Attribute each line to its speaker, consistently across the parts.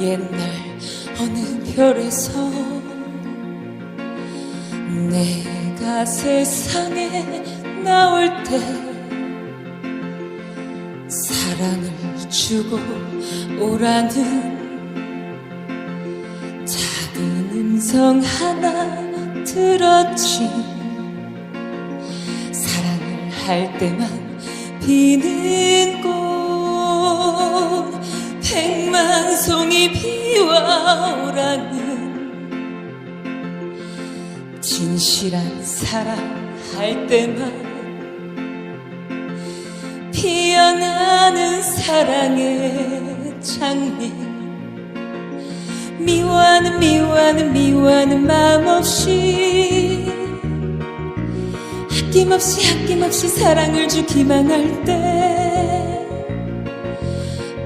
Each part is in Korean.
Speaker 1: 옛날 어느 별에서 내가 세상에 나올 때 사랑을 주고 오라는 작은 음성 하나 들었지. 사랑을 할 때만 피는 송이 피어오라는 진실한 사랑할 때만 피어나는 사랑의 장미. 미워하는 미워하는 미워하는 마음 없이 아낌없이 아낌없이 사랑을 주기만 할때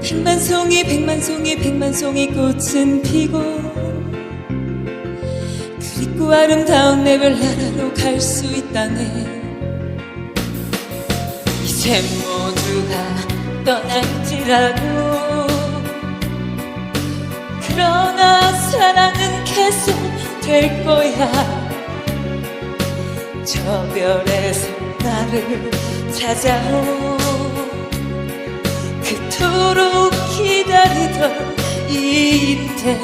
Speaker 1: 백만 송이 백만 송이 백만 송이 꽃은 피고 그립고 아름다운 내별 나라로 갈 수 있다네. 이제 모두가 떠날지라도 그러나 사랑은 계속 될 거야. 저 별에서 나를 찾아오. 그토록 기다리던 이때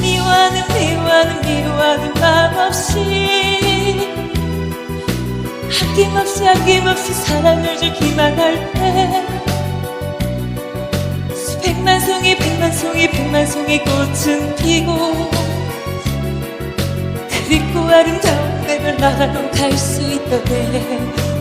Speaker 1: 미워하는 미워하는 미워하는 마음 없이 아낌없이 아낌없이 사랑을 주기만 할때 백만 송이 백만 송이 백만 송이 꽃은 피고 그립고 아름다운 내별 나라로 갈 수 있다네